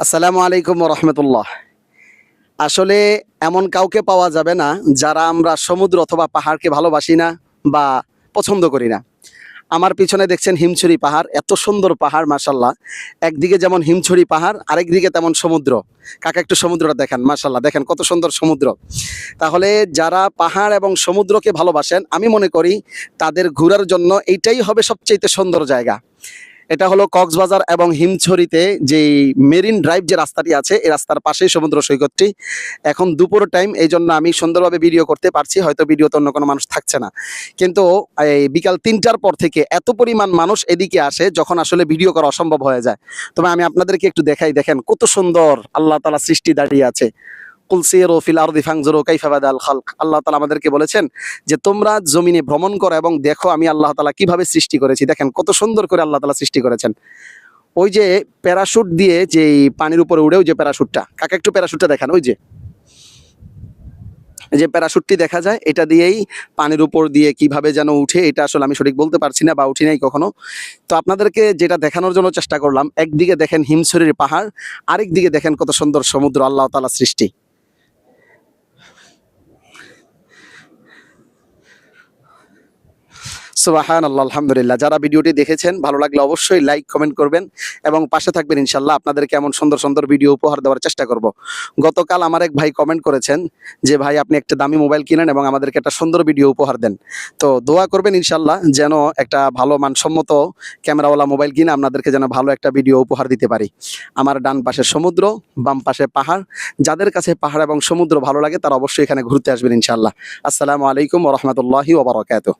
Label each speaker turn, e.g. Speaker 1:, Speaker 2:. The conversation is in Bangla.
Speaker 1: আসসালামু আলাইকুম রহমতুল্লাহ আসলে এমন কাউকে পাওয়া যাবে না যারা আমরা সমুদ্র অথবা পাহাড়কে ভালোবাসি না বা পছন্দ করি না। আমার পিছনে দেখছেন হিমছড়ি পাহাড়, এত সুন্দর পাহাড় মাসাল্লাহ একদিকে যেমন হিমছড়ি পাহাড়, আরেকদিকে তেমন সমুদ্র। কাকা একটু সমুদ্রটা দেখেন মাসাল্লাহ দেখেন কত সুন্দর সমুদ্র। তাহলে যারা পাহাড় এবং সমুদ্রকে ভালোবাসেন, আমি মনে করি তাদের ঘোরার জন্য এইটাই হবে সবচেয়ে সুন্দর জায়গা। এটা হলো কক্সবাজার এবং হিমছড়িতে যে মেরিন ড্রাইভ যে রাস্তাটি আছে, এই রাস্তার পাশেই সমুদ্র সৈকতটি। এখন দুপুর টাইম এই জন্য আমি সুন্দরভাবে ভিডিও করতে পারছি, হয়তো ভিডিওতে অন্য কোনো মানুষ থাকছে না। কিন্তু, এই বিকাল তিনটার পর থেকে এত পরিমাণ মানুষ এদিকে আসে, যখন আসলে ভিডিও করা অসম্ভব হয়ে যায়। তবে আমি আপনাদেরকে একটু দেখাই, দেখেন কত সুন্দর আল্লাহ তালা সৃষ্টি দাঁড়িয়ে আছে। কুলসির ফিল আরদি ফাংজুরু কাইফা বাদাল খালক। আল্লাহ তালা আমাদেরকে বলেছেন যে, তোমরা জমিনে ভ্রমণ করো এবং দেখো আমি আল্লাহ তালা কীভাবে সৃষ্টি করেছি। দেখেন কত সুন্দর করে আল্লাহ তালা সৃষ্টি করেছেন। ওই যে প্যারাশুট দিয়ে যে পানির উপরে উড়ে, ওই যে প্যারাশুটটা। কাকে একটু প্যারাশুটটা দেখান, ওই যে। যে প্যারাশুটটি দেখা যায়, এটা দিয়েই পানির উপর দিয়ে কীভাবে যেন উঠে, এটা আসলে আমি সঠিক বলতে পারছি না বা উঠি নাই কখনো। তো আপনাদেরকে যেটা দেখানোর জন্য চেষ্টা করলাম, একদিকে দেখেন হিমছড়ির পাহাড় আরেক দিকে দেখেন কত সুন্দর সমুদ্র, আল্লাহ তালা সৃষ্টি। আল্লাহ আলহামদুলিল্লাহ। যারা ভিডিওটি দেখেছেন, ভালো লাগলে অবশ্যই লাইক কমেন্ট করবেন এবং পাশে থাকবেন ইনশাল্লাহ। আপনাদেরকে এমন সুন্দর সুন্দর ভিডিও উপহার দেওয়ার চেষ্টা করব। গতকাল আমার এক ভাই কমেন্ট করেছেন যে, ভাই, আপনি একটা দামি মোবাইল কিনেন এবং আমাদেরকে একটা সুন্দর ভিডিও উপহার দেন। তো দোয়া করবেন ইনশাল্লাহ যেন একটা ভালো মানসম্মত ক্যামেরাওয়ালা মোবাইল কিনে আপনাদেরকে যেন ভালো একটা ভিডিও উপহার দিতে পারি। আমার ডান পাশে সমুদ্র, বাম পাশে পাহাড়। যাদের কাছে পাহাড় এবং সমুদ্র ভালো লাগে, তারা অবশ্যই এখানে ঘুরতে আসবেন ইনশাল্লাহ। আসসালামু আলাইকুম রহমতুল্লাহি ওবরাকাতুহ